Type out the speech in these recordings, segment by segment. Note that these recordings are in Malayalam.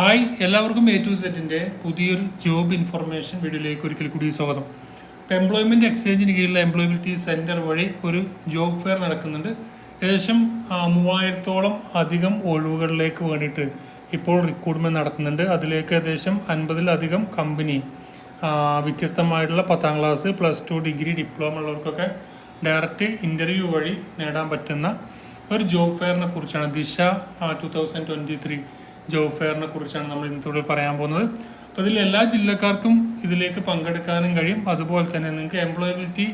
ഹായ് എല്ലാവർക്കും എ ടു സെറ്റിന്റെ പുതിയൊരു ജോബ് ഇൻഫർമേഷൻ വീഡിയോയിലേക്ക് ഒരിക്കൽ കൂടി സ്വാഗതം. ഇപ്പോൾ എംപ്ലോയ്മെന്റ് എക്സ്ചേഞ്ചിന് കീഴിലുള്ള എംപ്ലോയബിലിറ്റി സെന്റർ വഴി ഒരു ജോബ് ഫെയർ നടക്കുന്നുണ്ട്. ഏകദേശം മൂവായിരത്തോളം അധികം ഒഴിവുകളിലേക്ക് വേണ്ടിയിട്ട് ഇപ്പോൾ റിക്രൂട്ട്മെന്റ് നടത്തുന്നുണ്ട്. അതിലേക്ക് ഏകദേശം അൻപതിലധികം കമ്പനി വ്യത്യസ്തമായിട്ടുള്ള പത്താം class plus two degree diploma ഉള്ളവർക്കൊക്കെ direct interview വഴി നേടാൻ പറ്റുന്ന ഒരു ജോബ് ഫെയറിനെ കുറിച്ചാണ് Disha two thousand twenty three job ഫെയറിനെ കുറിച്ചാണ് നമ്മൾ ഇന്നത്തോടെ പറയാൻ പോകുന്നത്. അപ്പോൾ ഇതിൽ എല്ലാ ജില്ലക്കാർക്കും ഇതിലേക്ക് പങ്കെടുക്കാനും കഴിയും. അതുപോലെ തന്നെ നിങ്ങൾക്ക് എംപ്ലോയബിലിറ്റി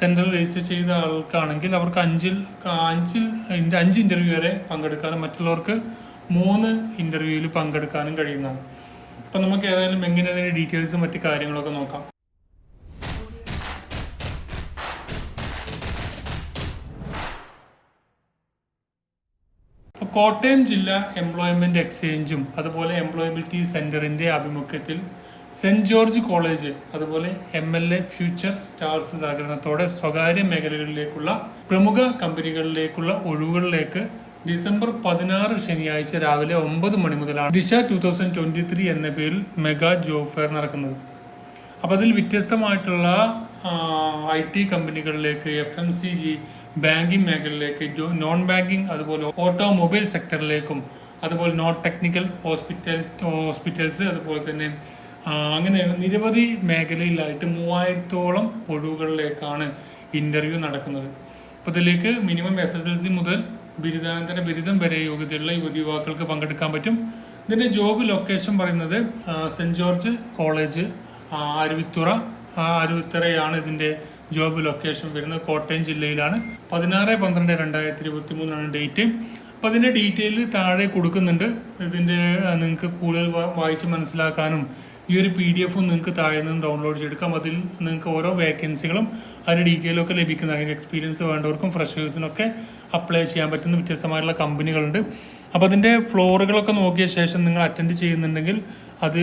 സെന്റർ രജിസ്റ്റർ ചെയ്ത ആൾക്കാണെങ്കിൽ അവർക്ക് അഞ്ചിൽ അഞ്ചിൽ അഞ്ച് ഇന്റർവ്യൂ വരെ പങ്കെടുക്കാനും മറ്റുള്ളവർക്ക് മൂന്ന് ഇന്റർവ്യൂവിൽ പങ്കെടുക്കാനും കഴിയുന്നതാണ്. അപ്പം നമുക്ക് ഏതായാലും എങ്ങനെ അതിന്റെ ഡീറ്റെയിൽസും മറ്റു കാര്യങ്ങളൊക്കെ നോക്കാം. കോട്ടയം ജില്ലാ എംപ്ലോയ്മെന്റ് എക്സ്ചേഞ്ചും അതുപോലെ എംപ്ലോയബിലിറ്റി സെന്ററിന്റെ ആഭിമുഖ്യത്തിൽ സെന്റ് ജോർജ് കോളേജ് അതുപോലെ M L A future stars സഹകരണത്തോടെ സ്വകാര്യ മേഖലകളിലേക്കുള്ള പ്രമുഖ കമ്പനികളിലേക്കുള്ള ഒഴിവുകളിലേക്ക് ഡിസംബർ പതിനാറ് ശനിയാഴ്ച രാവിലെ ഒമ്പത് മണി മുതലാണ് ദിശ ടു തൗസൻഡ് ട്വന്റി ത്രീ എന്ന പേരിൽ മെഗാ ജോബ് ഫെയർ നടക്കുന്നത്. അപ്പോൾ അതിൽ വ്യത്യസ്തമായിട്ടുള്ള I T കമ്പനികളിലേക്ക് F M C G banking മേഖലയിലേക്ക് നോൺ ബാങ്കിങ് അതുപോലെ ഓട്ടോമൊബൈൽ സെക്ടറിലേക്കും അതുപോലെ നോൺ ടെക്നിക്കൽ ഹോസ്പിറ്റൽ ഹോസ്പിറ്റൽസ് അതുപോലെ തന്നെ അങ്ങനെ നിരവധി മേഖലയിലായിട്ട് മൂവായിരത്തോളം ഒഴിവുകളിലേക്കാണ് ഇന്റർവ്യൂ നടക്കുന്നത്. അപ്പോൾ ഇതിലേക്ക് minimum S S L C മുതൽ ബിരുദാനന്തര ബിരുദം വരെ യോഗ്യതയുള്ള യുവതി യുവാക്കൾക്ക് പങ്കെടുക്കാൻ പറ്റും. ഇതിന്റെ ജോബ് ലൊക്കേഷൻ പറയുന്നത് സെന്റ് ജോർജ് കോളേജ് അരുവിത്തുറ ആ അരുവിത്തറയാണ് ഇതിന്റെ ജോബ് ലൊക്കേഷൻ വരുന്നത്. കോട്ടയം ജില്ലയിലാണ്. പതിനാറ് പന്ത്രണ്ട് രണ്ടായിരത്തി ഇരുപത്തി മൂന്നാണ് ഡേറ്റ് അപ്പോൾ അതിന്റെ ഡീറ്റെയിൽ താഴെ കൊടുക്കുന്നുണ്ട്. ഇതിന്റെ നിങ്ങൾക്ക് കൂടുതൽ വായിച്ച് മനസ്സിലാക്കാനും ഈ ഒരു പി ഡി എഫും നിങ്ങൾക്ക് താഴെ നിന്ന് ഡൗൺലോഡ് ചെയ്തെടുക്കാം. അതിൽ നിങ്ങൾക്ക് ഓരോ വേക്കൻസികളും അതിന്റെ ഡീറ്റെയിലും ഒക്കെ ലഭിക്കുന്നതാണ്. എക്സ്പീരിയൻസ് വേണ്ടവർക്കും ഫ്രഷേഴ്സിനൊക്കെ അപ്ലൈ ചെയ്യാൻ പറ്റുന്ന വ്യത്യസ്തമായിട്ടുള്ള കമ്പനികളുണ്ട് അപ്പോൾ അതിന്റെ ഫ്ലോറുകളൊക്കെ നോക്കിയ ശേഷം നിങ്ങൾ അറ്റൻഡ് ചെയ്യുന്നുണ്ടെങ്കിൽ അത്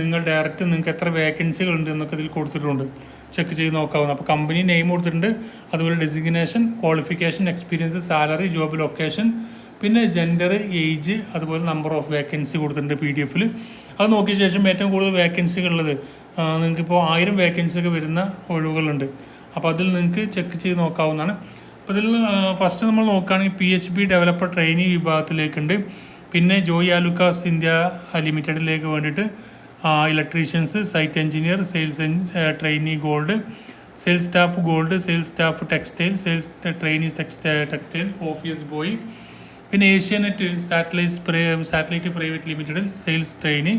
നിങ്ങൾ ഡയറക്റ്റ് നിങ്ങൾക്ക് എത്ര വേക്കൻസികൾ ഉണ്ട് എന്നൊക്കെ ഇതിൽ കൊടുത്തിട്ടുണ്ട്. ചെക്ക് ചെയ്ത് നോക്കാവുന്ന. അപ്പോൾ കമ്പനി നെയിം കൊടുത്തിട്ടുണ്ട്. അതുപോലെ designation qualification experience salary job location പിന്നെ ജെൻഡർ ഏജ് അതുപോലെ നമ്പർ ഓഫ് വേക്കൻസി കൊടുത്തിട്ടുണ്ട് പി ഡി എഫിൽ അത് നോക്കിയ ശേഷം ഏറ്റവും കൂടുതൽ വേക്കൻസികൾ ഉള്ളത് നിങ്ങൾക്കിപ്പോൾ ആയിരം വേക്കൻസി ഒക്കെ വരുന്ന ഒഴിവുകളുണ്ട് അപ്പോൾ അതിൽ നിങ്ങൾക്ക് ചെക്ക് ചെയ്ത് നോക്കാവുന്നതാണ്. അപ്പോൾ ഇതിൽ ഫസ്റ്റ് നമ്മൾ നോക്കുകയാണെങ്കിൽ P H P developer training വിഭാഗത്തിലേക്കുണ്ട് പിന്നെ ജോയി ആലുക്കാസ് ഇന്ത്യ ലിമിറ്റഡിലേക്ക് വേണ്ടിയിട്ട് electricians site engineer sales trainee gold sales staff gold sales staff textile sales trainee textile textile office boy പിന്നെ ഏഷ്യാനെറ്റ് സാറ്റലൈറ്റ് സാറ്റലൈറ്റ് പ്രൈവറ്റ് ലിമിറ്റഡിൽ സെയിൽസ് ട്രെയിനി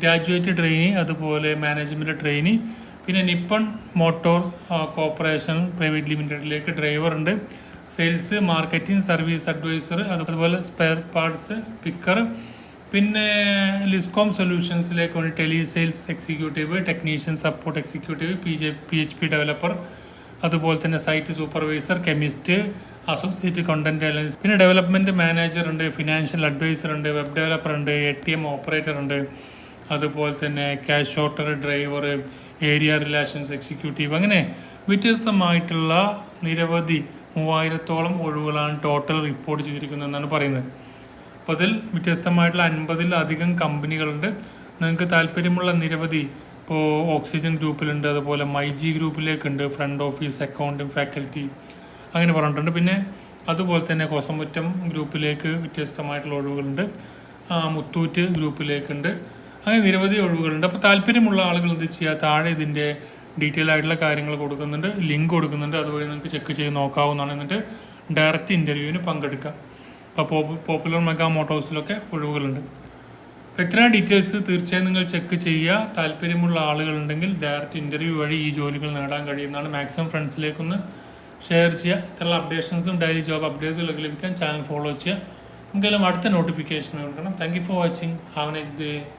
ഗ്രാജുവേറ്റ് ട്രെയിനി അതുപോലെ മാനേജ്മെന്റ് ട്രെയിനി പിന്നെ നിപ്പൺ മോട്ടോർ കോർപ്പറേഷൻ പ്രൈവറ്റ് ലിമിറ്റഡിലേക്ക് ഡ്രൈവർ ഉണ്ട്. സെയിൽസ് മാർക്കറ്റിംഗ് സർവീസ് അഡ്വൈസർ അതുപോലെ സ്പെയർ പാർട്സ് പിക്കർ. പിന്നെ ലിസ്കോം സൊല്യൂഷൻസിലേക്ക് വേണ്ടി tele sales executive technician support executive P J P H P developer അതുപോലെ തന്നെ site supervisor chemist associate content analyst. പിന്നെ ഡെവലപ്മെന്റ് മാനേജർ ഉണ്ട് ഫിനാൻഷ്യൽ അഡ്വൈസർ ഉണ്ട് വെബ് ഡെവലപ്പർ ഉണ്ട് എ ടി എം ഓപ്പറേറ്റർ ഉണ്ട്. അതുപോലെ തന്നെ cash sorter driver area relations executive അങ്ങനെ വ്യത്യസ്തമായിട്ടുള്ള നിരവധി മൂവായിരത്തോളം ഒഴിവുകളാണ് ടോട്ടൽ റിപ്പോർട്ട് ചെയ്തിരിക്കുന്നത് എന്നാണ് പറയുന്നത്. അപ്പോൾ അതിൽ വ്യത്യസ്തമായിട്ടുള്ള അൻപതിലധികം കമ്പനികളുണ്ട്. നിങ്ങൾക്ക് താല്പര്യമുള്ള നിരവധി ഇപ്പോൾ ഓക്സിജൻ ഗ്രൂപ്പിലുണ്ട്. അതുപോലെ മൈജി ഗ്രൂപ്പിലേക്കുണ്ട്. ഫ്രണ്ട് ഓഫീസ് അക്കൗണ്ടിങ് ഫാക്കൽറ്റി അങ്ങനെ പറഞ്ഞിട്ടുണ്ട്. പിന്നെ അതുപോലെ തന്നെ കൊസമുറ്റം ഗ്രൂപ്പിലേക്ക് വ്യത്യസ്തമായിട്ടുള്ള ഒഴിവുകളുണ്ട്. മുത്തൂറ്റ് ഗ്രൂപ്പിലേക്കുണ്ട്. അങ്ങനെ നിരവധി ഒഴിവുകളുണ്ട്. അപ്പോൾ താല്പര്യമുള്ള ആളുകൾ എന്ത് ചെയ്യുക? താഴെ ഇതിന്റെ ഡീറ്റെയിൽ ആയിട്ടുള്ള കാര്യങ്ങൾ കൊടുക്കുന്നുണ്ട് ലിങ്ക് കൊടുക്കുന്നുണ്ട്. അതുവഴി നിങ്ങൾക്ക് ചെക്ക് ചെയ്ത് നോക്കാവുന്നതാണ്. എന്നിട്ട് ഡയറക്റ്റ് ഇന്റർവ്യൂവിന് പങ്കെടുക്കാം അപ്പോൾ പോപ്പുലർ മെഗാ മോട്ടോഴ്സിലൊക്കെ ഒഴിവുകളുണ്ട്. അപ്പോൾ ഇത്രയും ഡീറ്റെയിൽസ് തീർച്ചയായും നിങ്ങൾ ചെക്ക് ചെയ്യുക. താല്പര്യമുള്ള ആളുകളുണ്ടെങ്കിൽ ഡയറക്റ്റ് ഇന്റർവ്യൂ വഴി ഈ ജോലികൾ നേടാൻ കഴിയുന്നതാണ്. മാക്സിമം ഫ്രണ്ട്സിലേക്കൊന്ന് ഷെയർ ചെയ്യുക. ഇത്തരം അപ്ഡേഷൻസും ഡെയിലി ജോബ് അപ്ഡേറ്റ്സുകളൊക്കെ ലഭിക്കാൻ ചാനൽ ഫോളോ ചെയ്യുക. എന്തെങ്കിലും അടുത്ത നോട്ടിഫിക്കേഷൻ കൊടുക്കണം. Thank you for watching have nice day